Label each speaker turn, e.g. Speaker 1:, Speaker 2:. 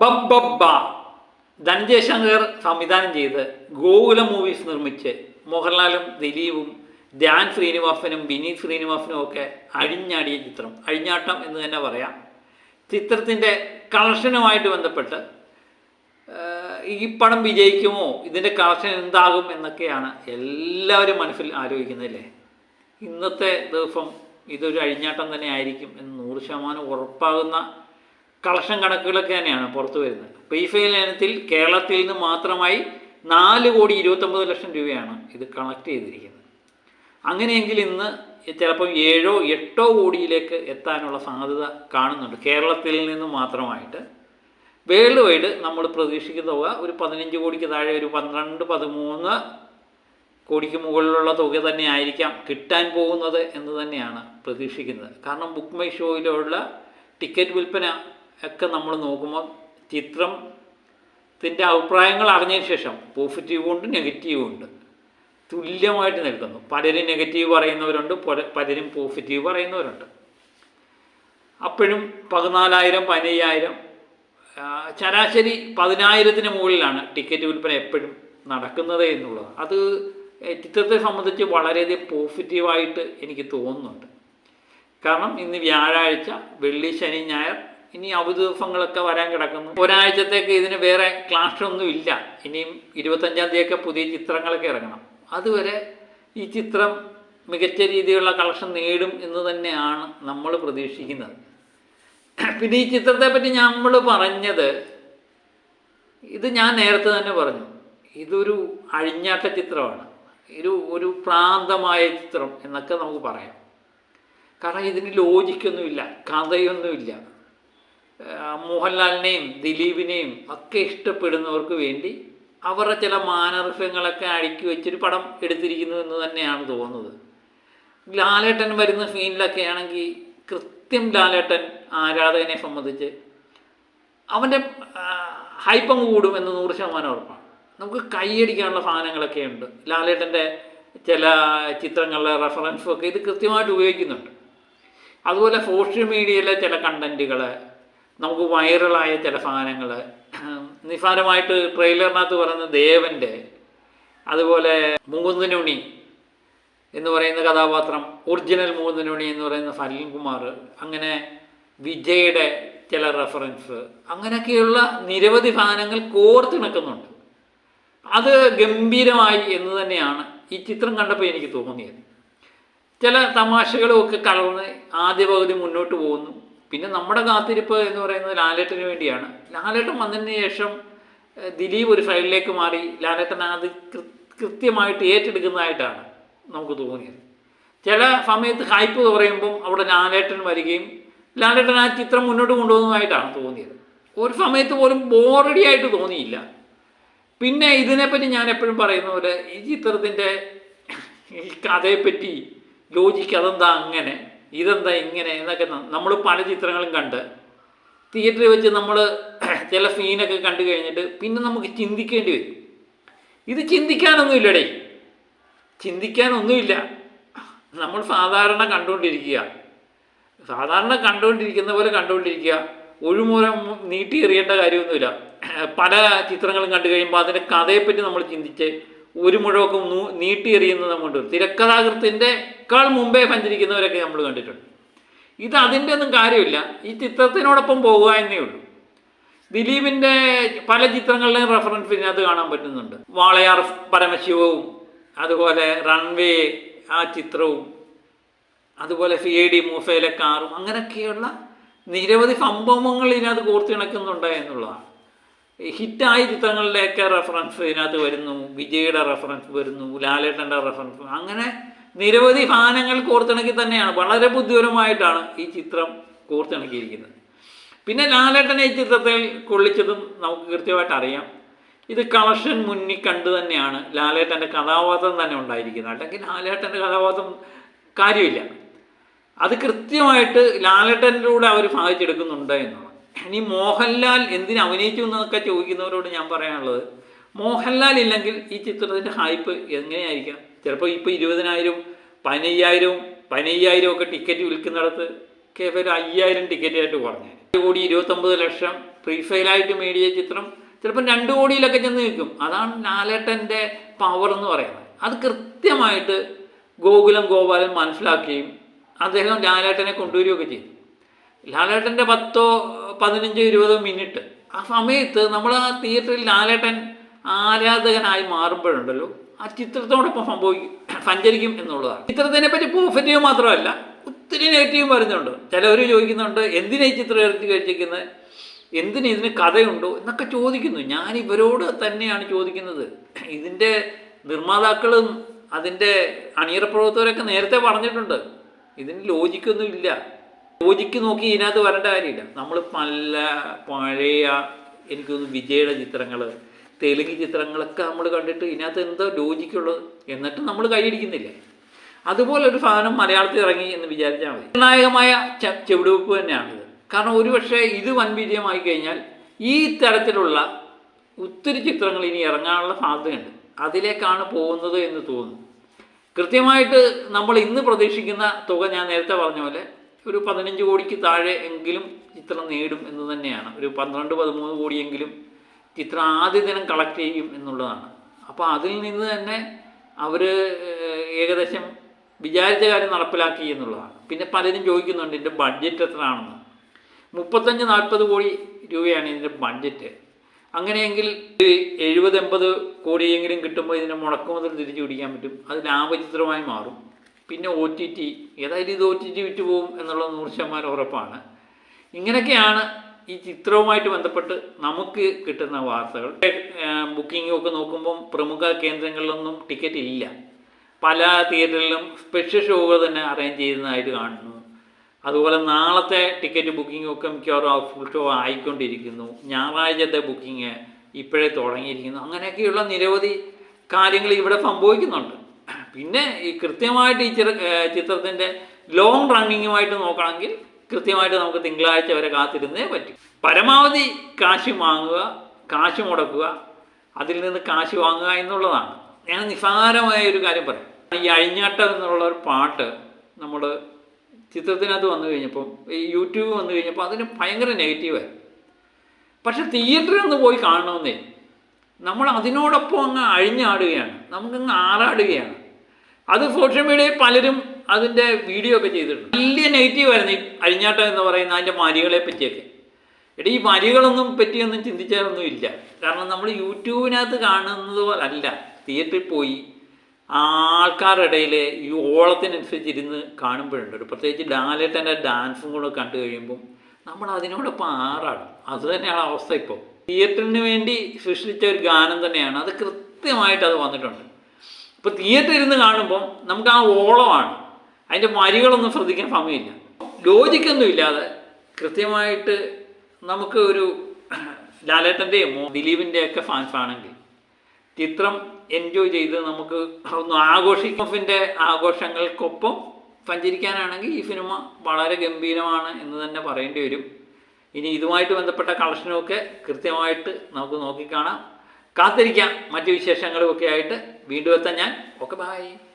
Speaker 1: ബബ്ബബ്ബ ധനഞ്ജയ് ശങ്കർ സംവിധാനം ചെയ്ത് ഗോകുലം മൂവീസ് നിർമ്മിച്ച് മോഹൻലാലും ദിലീപും ധ്യാൻ ശ്രീനിവാസനും വിനീത് ശ്രീനിവാസനും ഒക്കെ അഴിഞ്ഞാടിയ ചിത്രം. അഴിഞ്ഞാട്ടം എന്ന് തന്നെ പറയാം. ചിത്രത്തിന്റെ കളക്ഷനുമായിട്ട് ബന്ധപ്പെട്ട് ഈ പടം വിജയിക്കുമോ ഇതിന്റെ കളക്ഷൻ എന്താകും എന്നൊക്കെയാണ് എല്ലാവരും മനസ്സിൽ ആലോചിക്കുന്നതല്ലേ? ഇന്നത്തെ ദിവസം ഇതൊരു അഴിഞ്ഞാട്ടം തന്നെ ആയിരിക്കും എന്ന് നൂറ് ശതമാനം ഉറപ്പാകുന്ന കളക്ഷൻ കണക്കുകളൊക്കെ തന്നെയാണ് പുറത്തു വരുന്നത്. പ്രീഫെയിൽ ഇനത്തിൽ കേരളത്തിൽ നിന്ന് മാത്രമായി നാല് കോടി ഇരുപത്തൊമ്പത് ലക്ഷം രൂപയാണ് ഇത് കളക്ട് ചെയ്തിരിക്കുന്നത്. അങ്ങനെയെങ്കിൽ ഇന്ന് ചിലപ്പം ഏഴോ എട്ടോ കോടിയിലേക്ക് എത്താനുള്ള സാധ്യത കാണുന്നുണ്ട്. കേരളത്തിൽ നിന്ന് മാത്രമായിട്ട്. വേൾഡ് വൈഡ് നമ്മൾ പ്രതീക്ഷിക്കുന്ന തുക ഒരു പതിനഞ്ച് കോടിക്ക് താഴെ ഒരു പന്ത്രണ്ട് പതിമൂന്ന് കോടിക്ക് മുകളിലുള്ള തുക തന്നെ ആയിരിക്കാം കിട്ടാൻ പോകുന്നത് എന്ന് തന്നെയാണ് പ്രതീക്ഷിക്കുന്നത്. കാരണം ബുക്ക് മൈ ഷോയിലുള്ള ടിക്കറ്റ് വിൽപ്പന ഒക്കെ നമ്മൾ നോക്കുമ്പോൾ ചിത്രത്തിന്റെ അഭിപ്രായങ്ങൾ അറിഞ്ഞതിന് ശേഷം പോസിറ്റീവും ഉണ്ട് നെഗറ്റീവും ഉണ്ട്. തുല്യമായിട്ട് നിൽക്കുന്നു. പലരും നെഗറ്റീവ് പറയുന്നവരുണ്ട് പലരും പോസിറ്റീവ് പറയുന്നവരുണ്ട്. അപ്പോഴും പതിനാലായിരം പതിനയ്യായിരം ശരാശരി പതിനായിരത്തിന് മുകളിലാണ് ടിക്കറ്റ് വിൽപ്പന എപ്പോഴും നടക്കുന്നത് എന്നുള്ളത്. അത് ചിത്രത്തെ സംബന്ധിച്ച് വളരെയധികം പോസിറ്റീവായിട്ട് എനിക്ക് തോന്നുന്നുണ്ട്. കാരണം ഇന്ന് വ്യാഴാഴ്ച വെള്ളി ശനി ഞായർ ഇനി അവധി ദിവസങ്ങളൊക്കെ വരാൻ കിടക്കുന്നു. ഒരാഴ്ചത്തേക്ക് ഇതിന് വേറെ ക്ലാസ് ഒന്നും ഇല്ല. ഇനിയും ഇരുപത്തഞ്ചാം തീയതിയൊക്കെ പുതിയ ചിത്രങ്ങളൊക്കെ ഇറങ്ങണം. അതുവരെ ഈ ചിത്രം മികച്ച രീതിയിലുള്ള കളക്ഷൻ നേടും എന്ന് തന്നെയാണ് നമ്മൾ പ്രതീക്ഷിക്കുന്നത്. പിന്നെ ഈ ചിത്രത്തെ പറ്റി നമ്മൾ പറഞ്ഞത് ഇത് ഞാൻ നേരത്തെ തന്നെ പറഞ്ഞു. ഇതൊരു അഴിഞ്ഞാട്ട ചിത്രമാണ്. ഒരു ഒരു പ്രാന്തമായ ചിത്രം എന്നൊക്കെ നമുക്ക് പറയാം. കാരണം ഇതിന് ലോജിക്കൊന്നുമില്ല കഥയൊന്നുമില്ല. മോഹൻലാലിനെയും ദിലീപിനെയും ഒക്കെ ഇഷ്ടപ്പെടുന്നവർക്ക് വേണ്ടി അവരുടെ ചില മാനറിഫങ്ങളൊക്കെ അടുക്കി വെച്ചൊരു പടം എടുത്തിരിക്കുന്നു എന്ന് തന്നെയാണ് തോന്നുന്നത്. ലാലേട്ടൻ വരുന്ന സീനിലൊക്കെ ആണെങ്കിൽ കൃത്യം ലാലേട്ടൻ ആരാധകനെ സംബന്ധിച്ച് അവന്റെ ഹൈപ്പം കൂടും എന്ന് നൂറ് ശതമാനം ഉറപ്പാണ്. നമുക്ക് കൈയടിക്കാനുള്ള സാധനങ്ങളൊക്കെ ഉണ്ട്. ലാലേട്ടന്റെ ചില ചിത്രങ്ങളിലെ റെഫറൻസും ഒക്കെ ഇത് കൃത്യമായിട്ട് ഉപയോഗിക്കുന്നുണ്ട്. അതുപോലെ സോഷ്യൽ മീഡിയയിലെ ചില കണ്ടന്റുകൾ നമുക്ക് വൈറലായ ചില സാധനങ്ങൾ നിസ്സാരമായിട്ട് ട്രെയിലറിനകത്ത് പറയുന്ന ദേവന്റെ അതുപോലെ മുകുന്ദനുണി എന്ന് പറയുന്ന കഥാപാത്രം ഒറിജിനൽ മുകുന്ദനുണി എന്ന് പറയുന്ന സലിൻകുമാർ അങ്ങനെ വിജയുടെ ചില റെഫറൻസ് അങ്ങനെയൊക്കെയുള്ള നിരവധി സാധനങ്ങൾ കോർത്തിണക്കുന്നുണ്ട് അത് ഗംഭീരമായി എന്ന് തന്നെയാണ് ഈ ചിത്രം കണ്ടപ്പോൾ എനിക്ക് തോന്നിയത്. ചില തമാശകളും ഒക്കെ കലർന്ന് ആദ്യ പകുതി മുന്നോട്ട് പോകുന്നു. പിന്നെ നമ്മുടെ കാത്തിരിപ്പ് എന്ന് പറയുന്നത് ലാലേട്ടന് വേണ്ടിയാണ്. ലാലേട്ടൻ വന്നതിന് ശേഷം ദിലീപ് ഒരു സൈഡിലേക്ക് മാറി. ലാലേട്ടൻ അത് കൃത്യമായിട്ട് ഏറ്റെടുക്കുന്നതായിട്ടാണ് നമുക്ക് തോന്നിയത്. ചില സമയത്ത് ഹൈപ്പ് പറയുമ്പം അവിടെ ലാലേട്ടൻ വരികയും ലാലേട്ടൻ ആ ചിത്രം മുന്നോട്ട് കൊണ്ടുപോകുന്നതായിട്ടാണ് തോന്നിയത്. ഒരു സമയത്ത് പോലും ബോറടി ആയിട്ട് തോന്നിയില്ല. പിന്നെ ഇതിനെപ്പറ്റി ഞാൻ എപ്പോഴും പറയുന്ന പോലെ ഈ ചിത്രത്തിന്റെ ഈ കഥയെപ്പറ്റി ലോജിക്ക് അതെന്താ അങ്ങനെ ഇതെന്താ ഇങ്ങനെ എന്നൊക്കെ നമ്മൾ പല ചിത്രങ്ങളും കണ്ട്. തിയേറ്ററിൽ വെച്ച് നമ്മൾ ചില സീനൊക്കെ കണ്ടു കഴിഞ്ഞിട്ട് പിന്നെ നമുക്ക് ചിന്തിക്കേണ്ടി വരും. ഇത് ചിന്തിക്കാനൊന്നുമില്ലടേ ചിന്തിക്കാനൊന്നുമില്ല. നമ്മൾ സാധാരണ കണ്ടുകൊണ്ടിരിക്കുക. സാധാരണ കണ്ടുകൊണ്ടിരിക്കുന്ന പോലെ കണ്ടുകൊണ്ടിരിക്കുക. ഒഴിമൂലം നീട്ടി എറിയേണ്ട കാര്യമൊന്നുമില്ല. പല ചിത്രങ്ങളും കണ്ടു കഴിയുമ്പോൾ അതിന്റെ കഥയെപ്പറ്റി നമ്മൾ ചിന്തിച്ച് ഒരു മുഴുവൊക്കെ നൂ- നീട്ടി എറിയുന്നത് നമ്മളുണ്ട് തിരക്കഥാകൃത്തിന്റെ കാൾ മുമ്പേ സഞ്ചരിക്കുന്നവരൊക്കെ നമ്മൾ കണ്ടിട്ടുണ്ട്. ഇത് അതിന്റെ ഒന്നും കാര്യമില്ല. ഈ ചിത്രത്തിനോടൊപ്പം പോകുക എന്നേ ഉള്ളൂ. ദിലീപിന്റെ പല ചിത്രങ്ങളിലെയും റെഫറൻസ് ഇതിനകത്ത് കാണാൻ പറ്റുന്നുണ്ട്. വാളയാർ പരമശിവവും അതുപോലെ റൺവേ ആ ചിത്രവും അതുപോലെ സി എ ഡി മൂസയിലെ കാറും അങ്ങനെയൊക്കെയുള്ള നിരവധി സംഭവങ്ങൾ ഇതിനകത്ത് കോർത്തിണക്കുന്നുണ്ട് എന്നുള്ളതാണ്. ഹിറ്റായ ചിത്രങ്ങളിലേക്ക് റെഫറൻസ് ഇതിനകത്ത് വരുന്നു. വിജയുടെ റെഫറൻസ് വരുന്നു. ലാലേട്ടന്റെ റെഫറൻസ് അങ്ങനെ നിരവധി സാധനങ്ങൾ കോർത്തിണക്കി തന്നെയാണ്. വളരെ ബുദ്ധിപരമായിട്ടാണ് ഈ ചിത്രം കോർത്തിണക്കിയിരിക്കുന്നത്. പിന്നെ ലാലേട്ടനെ ഈ ചിത്രത്തിൽ കൊള്ളിച്ചതും നമുക്ക് കൃത്യമായിട്ട് അറിയാം. ഇത് കളക്ഷൻ മുന്നിൽ കണ്ടു തന്നെയാണ് ലാലേട്ടന്റെ കഥാപാത്രം തന്നെ ഉണ്ടായിരിക്കുന്നത്. അല്ലെങ്കിൽ ലാലേട്ടന്റെ കഥാപാത്രം കാര്യമില്ല. അത് കൃത്യമായിട്ട് ലാലേട്ടനിലൂടെ അവർ സാധിച്ചെടുക്കുന്നുണ്ട് എന്നുള്ളത് ഇനി മോഹൻലാൽ എന്തിനു അഭിനയിച്ചു എന്നൊക്കെ ചോദിക്കുന്നവരോട് ഞാൻ പറയാനുള്ളത് മോഹൻലാൽ ഇല്ലെങ്കിൽ ഈ ചിത്രത്തിന്റെ ഹൈപ്പ് എങ്ങനെയായിരിക്കാം? ചിലപ്പോൾ ഇപ്പോൾ ഇരുപതിനായിരം പതിനയ്യായിരവും പതിനയ്യായിരം ഒക്കെ ടിക്കറ്റ് വിൽക്കുന്നിടത്ത് കേവലം അയ്യായിരം ടിക്കറ്റായിട്ട് കുറഞ്ഞു രണ്ട് കോടി ഇരുപത്തൊമ്പത് ലക്ഷം പ്രീഫെയിലായിട്ട് മേടിയ ചിത്രം ചിലപ്പം രണ്ട് കോടിയിലൊക്കെ ചെന്ന് നിൽക്കും. അതാണ് ലാലേട്ടന്റെ പവർ എന്ന് പറയുന്നത്. അത് കൃത്യമായിട്ട് ഗോകുലം ഗോപാലൻ മനസ്സിലാക്കുകയും അദ്ദേഹം നാലേട്ടനെ കൊണ്ടുവരികയൊക്കെ ചെയ്തു. ലാലേട്ടന്റെ പത്തോ പതിനഞ്ചോ ഇരുപതോ മിനിറ്റ്. ആ സമയത്ത് നമ്മൾ ആ തിയേറ്ററിൽ ലാലേട്ടൻ ആരാധകനായി മാറുമ്പോഴുണ്ടല്ലോ ആ ചിത്രത്തോടൊപ്പം സംഭവിക്കും സഞ്ചരിക്കും എന്നുള്ളതാണ്. ചിത്രത്തിനെ പറ്റി പോസിറ്റീവ് മാത്രമല്ല ഒത്തിരി നെഗറ്റീവ് വരുന്നുണ്ട്. ചിലവർ ചോദിക്കുന്നുണ്ട് എന്തിനാ ഈ ചിത്രം ഇറക്കി കഴിച്ചിരിക്കുന്നത് എന്തിന് ഇതിന് കഥയുണ്ടോ എന്നൊക്കെ ചോദിക്കുന്നു. ഞാൻ ഇവരോട് തന്നെയാണ് ചോദിക്കുന്നത്. ഇതിന്റെ നിർമ്മാതാക്കളും അതിന്റെ അണിയറ പ്രവർത്തകരൊക്കെ നേരത്തെ പറഞ്ഞിട്ടുണ്ട്. ഇതിന് ലോജിക്കൊന്നും ഇല്ല ലോജിക്ക് നോക്കി ഇതിനകത്ത് വരേണ്ട കാര്യമില്ല. നമ്മൾ പല പഴയ എനിക്കൊന്ന് വിജയുടെ ചിത്രങ്ങൾ തെലുങ്ക് ചിത്രങ്ങളൊക്കെ നമ്മൾ കണ്ടിട്ട് ഇതിനകത്ത് എന്തോ ലോജിക്കുള്ളത് എന്നിട്ട് നമ്മൾ കൈയടിക്കുന്നില്ല അതുപോലെ ഒരു സാധനം മലയാളത്തിൽ ഇറങ്ങി എന്ന് വിചാരിച്ചാൽ മതി. നിർണായകമായ ചെവിടുവെപ്പ് തന്നെയാണിത്. കാരണം ഒരുപക്ഷെ ഇത് വൻ വിജയമായി കഴിഞ്ഞാൽ ഈ തരത്തിലുള്ള ഒത്തിരി ചിത്രങ്ങൾ ഇനി ഇറങ്ങാനുള്ള സാധ്യതയുണ്ട്. അതിലേക്കാണ് പോകുന്നത് എന്ന് തോന്നുന്നു. കൃത്യമായിട്ട് നമ്മൾ ഇന്ന് പ്രതീക്ഷിക്കുന്ന തുക ഞാൻ നേരത്തെ പറഞ്ഞ പോലെ ഒരു പതിനഞ്ച് കോടിക്ക് താഴെ എങ്കിലും ചിത്രം നേടും എന്ന് തന്നെയാണ്. ഒരു പന്ത്രണ്ട് പതിമൂന്ന് കോടിയെങ്കിലും ചിത്രം ആദ്യ ദിനം കളക്ട് ചെയ്യും എന്നുള്ളതാണ്. അപ്പോൾ അതിൽ നിന്ന് തന്നെ അവർ ഏകദേശം വിചാരിച്ച കാര്യം നടപ്പിലാക്കി എന്നുള്ളതാണ്. പിന്നെ പലരും ചോദിക്കുന്നുണ്ട് ഇതിന്റെ ബഡ്ജറ്റ് എത്രയാണെന്ന്? മുപ്പത്തഞ്ച് നാൽപ്പത് കോടി രൂപയാണ് ഇതിന്റെ ബഡ്ജറ്റ് അങ്ങനെയെങ്കിൽ എഴുപത് എൺപത് കോടിയെങ്കിലും കിട്ടുമ്പോൾ ഇതിന്റെ മുടക്കുമുതൽ തിരിച്ചു പിടിക്കാൻ പറ്റും. അത് ലാഭചിത്രമായി മാറും. പിന്നെ ഒ ടി ടി ഏതായാലും ഇത് ഒ ടി ടി വിറ്റ് പോകും എന്നുള്ളത് നൂറ് ശതമാനം ഉറപ്പാണ്. ഇങ്ങനെയൊക്കെയാണ് ഈ ചിത്രവുമായിട്ട് ബന്ധപ്പെട്ട് നമുക്ക് കിട്ടുന്ന വാർത്തകൾ. ബുക്കിംഗ് ഒക്കെ നോക്കുമ്പം പ്രമുഖ കേന്ദ്രങ്ങളിലൊന്നും ടിക്കറ്റ് ഇല്ല. പല തിയേറ്ററിലും സ്പെഷ്യൽ ഷോകൾ തന്നെ അറേഞ്ച് ചെയ്യുന്നതായിട്ട് കാണുന്നു. അതുപോലെ നാളത്തെ ടിക്കറ്റ് ബുക്കിംഗ് ഒക്കെ മിക്കവാറും ഫുൾ ഷോ ആയിക്കൊണ്ടിരിക്കുന്നു. ഞായറാഴ്ചത്തെ ബുക്കിംഗ് ഇപ്പോഴേ തുടങ്ങിയിരിക്കുന്നു. അങ്ങനെയൊക്കെയുള്ള നിരവധി കാര്യങ്ങൾ ഇവിടെ സംഭവിക്കുന്നുണ്ട്. പിന്നെ ഈ കൃത്യമായിട്ട് ഈ ചിത്രത്തിന്റെ ലോങ് റണ്ണിങ്ങുമായിട്ട് നോക്കണമെങ്കിൽ കൃത്യമായിട്ട് നമുക്ക് തിങ്കളാഴ്ച വരെ കാത്തിരുന്നേ പറ്റും. പരമാവധി കാശ് വാങ്ങുക കാശ് മുടക്കുക അതിൽ നിന്ന് കാശ് വാങ്ങുക എന്നുള്ളതാണ്. ഞാൻ നിസ്സാരമായ ഒരു കാര്യം പറയാം. ഈ അഴിഞ്ഞാട്ടം എന്നുള്ള ഒരു പാട്ട് നമ്മൾ ചിത്രത്തിനകത്ത് വന്നു കഴിഞ്ഞപ്പം ഈ യൂട്യൂബ് വന്നു കഴിഞ്ഞപ്പോൾ അതിന് ഭയങ്കര നെഗറ്റീവായി പക്ഷെ തിയേറ്ററിൽ ഒന്ന് പോയി കാണണമെന്നേ നമ്മൾ അതിനോടൊപ്പം അങ്ങ് അഴിഞ്ഞാടുകയാണ്. നമുക്കങ്ങ് ആറാടുകയാണ്. അത് സോഷ്യൽ മീഡിയയിൽ പലരും അതിന്റെ വീഡിയോ ഒക്കെ ചെയ്തിട്ടുണ്ട്. വലിയ നെഗറ്റീവായിരുന്നു ഈ അഴിഞ്ഞാട്ടം എന്ന് പറയുന്ന അതിന്റെ മരികളെ പറ്റിയൊക്കെ. എടീ ഈ വരികളൊന്നും പറ്റിയൊന്നും ചിന്തിച്ചാലൊന്നും ഇല്ല. കാരണം നമ്മൾ യൂട്യൂബിനകത്ത് കാണുന്നത് അല്ല തിയേറ്ററിൽ പോയി ആൾക്കാരുടെ ഇടയിൽ ഈ ഓളത്തിനനുസരിച്ച് ഇരുന്ന് കാണുമ്പോഴുണ്ട്. ഒരു പ്രത്യേകിച്ച് ലാലേട്ടന്റെ ഡാൻസും കൂടെ കണ്ടു കഴിയുമ്പം നമ്മൾ അതിനോടൊപ്പം ആറാടും അത് തന്നെയാണ് അവസ്ഥ ഇപ്പോൾ. തിയേറ്ററിന് വേണ്ടി സൃഷ്ടിച്ച ഒരു ഗാനം തന്നെയാണ്. അത് കൃത്യമായിട്ട് അത് വന്നിട്ടുണ്ട്. ഇപ്പോൾ തിയേറ്റർ ഇരുന്ന് കാണുമ്പം നമുക്ക് ആ ഓളമാണ്. അതിന്റെ വരികളൊന്നും ശ്രദ്ധിക്കാൻ സമയമില്ല. ലോജിക്കൊന്നും ഇല്ലാതെ കൃത്യമായിട്ട് നമുക്ക് ഒരു ലാലേട്ടന്റെയും ദിലീപിന്റെയൊക്കെ ഫാൻസ് ആണെങ്കിൽ ചിത്രം എൻജോയ് ചെയ്ത് നമുക്ക് ഒന്ന് ആഘോഷിക്കഫിന്റെ ആഘോഷങ്ങൾക്കൊപ്പം സഞ്ചരിക്കാനാണെങ്കിൽ ഈ സിനിമ വളരെ ഗംഭീരമാണ് എന്ന് തന്നെ പറയേണ്ടി വരും. ഇനി ഇതുമായിട്ട് ബന്ധപ്പെട്ട കളക്ഷനുമൊക്കെ കൃത്യമായിട്ട് നമുക്ക് നോക്കിക്കാണാം. കാത്തിരിക്കാം. മറ്റു വിശേഷങ്ങളുമൊക്കെ ആയിട്ട് വീണ്ടും എത്താൻ ഞാൻ. Okay bye